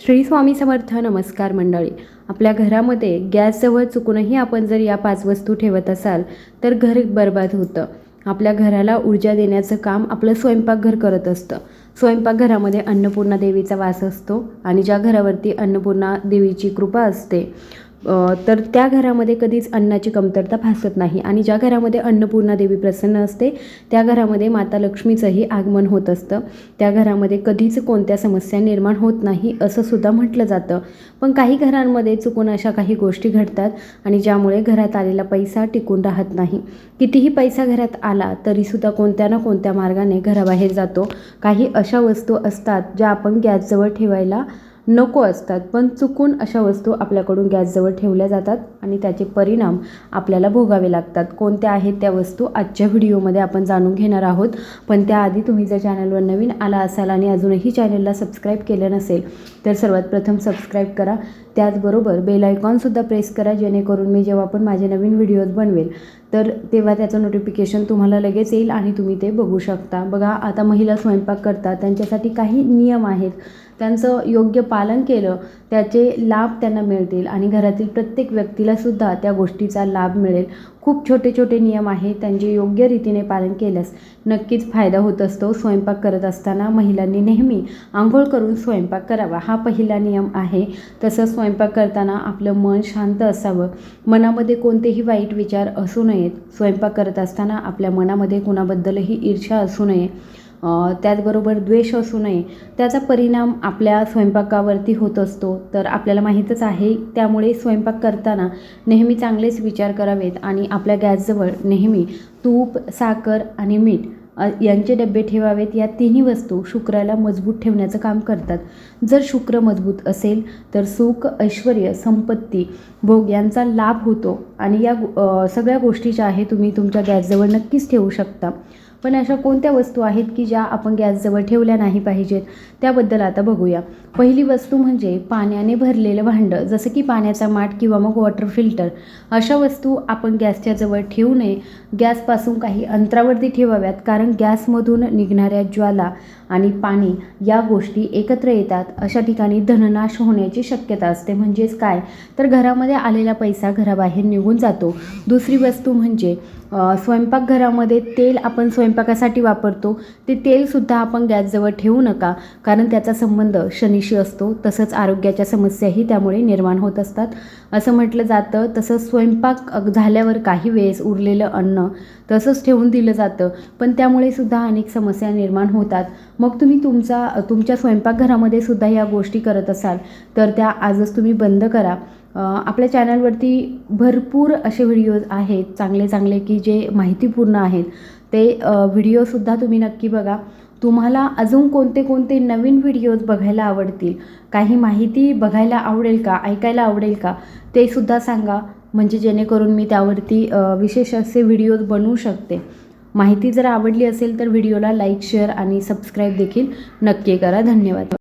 श्री स्वामी समर्थ नमस्कार मंडळी. आपल्या घरामध्ये गॅसजवळ चुकूनही आपण जर या पाच वस्तू ठेवत असाल तर घर बर्बाद होतं. आपल्या घराला ऊर्जा देण्याचं काम आपलं स्वयंपाकघर करत असतं. स्वयंपाकघरामध्ये अन्नपूर्णा देवीचा वास असतो आणि ज्या घरावरती अन्नपूर्णा देवीची कृपा असते तर त्या घरामध्ये कधीच अन्नाची कमतरता भासत नाही. आणि ज्या घरामध्ये अन्नपूर्णा देवी प्रसन्न असते त्या घरामध्ये माता लक्ष्मीचंही आगमन होत असतं. त्या घरामध्ये कधीच कोणत्या समस्या निर्माण होत नाही असं सुद्धा म्हटलं जातं. पण काही घरांमध्ये चुकून अशा काही गोष्टी घडतात आणि ज्यामुळे घरात आलेला पैसा टिकून राहत नाही. कितीही पैसा घरात आला तरीसुद्धा कोणत्या ना कोणत्या मार्गाने घराबाहेर जातो. काही अशा वस्तू असतात ज्या आपण गॅसजवळ ठेवायला नको असतात पण चुकून अशा वस्तू आपल्याकडून गॅसजवळ ठेवल्या जातात आणि त्याचे परिणाम आपल्याला भोगावे लागतात. कोणत्या आहेत त्या वस्तू? आजच्या व्हिडिओमध्ये आपण जाणून घेणार आहोत. पण त्याआधी तुम्ही जर चॅनलवर नवीन आला असाल आणि अजूनही चॅनलला सबस्क्राईब केलं नसेल तर सर्वात प्रथम सबस्क्राईब करा. त्याचबरोबर बेल आयकॉनसुद्धा प्रेस करा जेणेकरून मी जेव्हा पण माझे नवीन व्हिडिओज बनवेल तर तेव्हा त्याचं नोटिफिकेशन तुम्हाला लगेच येईल आणि तुम्ही ते बघू शकता. बघा आता महिला स्वयंपाक करतात त्यांच्यासाठी काही नियम आहेत. त्यांचं योग्य पालन केलं त्याचे लाभ त्यांना मिळतील आणि घरातील प्रत्येक व्यक्तीलासुद्धा त्या गोष्टीचा लाभ मिळेल. खूप छोटे छोटे नियम आहेत त्यांचे योग्य रीतीने पालन केल्यास नक्कीच फायदा होत असतो. स्वयंपाक करत असताना महिलांनी नेहमी आंघोळ करून स्वयंपाक करावा. हा पहिला नियम आहे. तसंच स्वयंपाक करताना आपलं मन शांत असावं. मनामध्ये कोणतेही वाईट विचार असू नयेत. स्वयंपाक करत असताना आपल्या मनामध्ये कुणाबद्दलही ईर्ष्या असू नये. त्याचबरोबर द्वेष असू नये त्याचा परिणाम आपल्या स्वयंपाकावरती होत असतो. तर आपल्याला माहीतच आहे त्यामुळे स्वयंपाक करताना नेहमी चांगलेच विचार करावेत आणि आपल्या गॅसजवळ नेहमी तूप साखर आणि मीठ यांचे डबे ठेवावेत. या तिन्ही वस्तू शुक्राला मजबूत ठेवण्याचं काम करतात. जर शुक्र मजबूत असेल तर सुख ऐश्वर संपत्ती भोग यांचा लाभ होतो. आणि या सगळ्या गोष्टी ज्या आहे तुम्ही तुमच्या गॅसजवळ नक्कीच ठेवू शकता. पण अशा कोणत्या वस्तू आहेत की ज्या आपण गॅसजवळ ठेवल्या नाही पाहिजेत? त्याबद्दल आता बघूया. पहिली वस्तू म्हणजे पाण्याने भरलेलं भांडं जसं की पाण्याचा माठ किंवा मग वॉटर फिल्टर अशा वस्तू आपण गॅसच्या जवळ ठेवू नये. गॅसपासून काही अंतरावरती ठेवाव्यात कारण गॅसमधून निघणाऱ्या ज्वाला आणि पाणी या गोष्टी एकत्र येतात. अशा ठिकाणी धननाश होण्याची शक्यता असते. म्हणजेच काय? तर घरामध्ये आलेला पैसा घराबाहेर निघून जातो. दुसरी वस्तू म्हणजे स्वयंपाकघरामध्ये तेल आपण स्वयंपाकासाठी वापरतो ते तेलसुद्धा आपण गॅसजवळ ठेवू नका कारण त्याचा संबंध शनीशी असतो तसंच आरोग्याच्या समस्याही त्यामुळे निर्माण होत असतात. असं म्हटलं जातं तसंच स्वयंपाक झाल्यावर काही वेळेस उरलेलं अन्न तसंच ठेवून दिलं जातं पण त्यामुळे सुद्धा अनेक समस्या निर्माण होतात. मग तुम्ही तुमचा तुमच्या स्वयंपाकघरामध्ये सुद्धा या गोष्टी करत असाल तर त्या आजच तुम्ही बंद करा. आपल्या चॅनलवरती भरपूर असे व्हिडिओज आहेत चांगले चांगले की जे माहितीपूर्ण आहेत. ते व्हिडिओसुद्धा तुम्ही नक्की बघा. तुम्हाला अजून कोणते कोणते नवीन व्हिडिओज बघायला आवडतील? काही माहिती बघायला आवडेल का? ऐकायला आवडेल का? ते सुद्धा सांगा. म्हणजे जेणेकरून मी त्यावरती विशेष असे व्हिडिओज बनवू शकते. माहिती जर आवडली असेल तर व्हिडिओला लाईक शेअर आणि सबस्क्राईब देखील नक्की करा. धन्यवाद.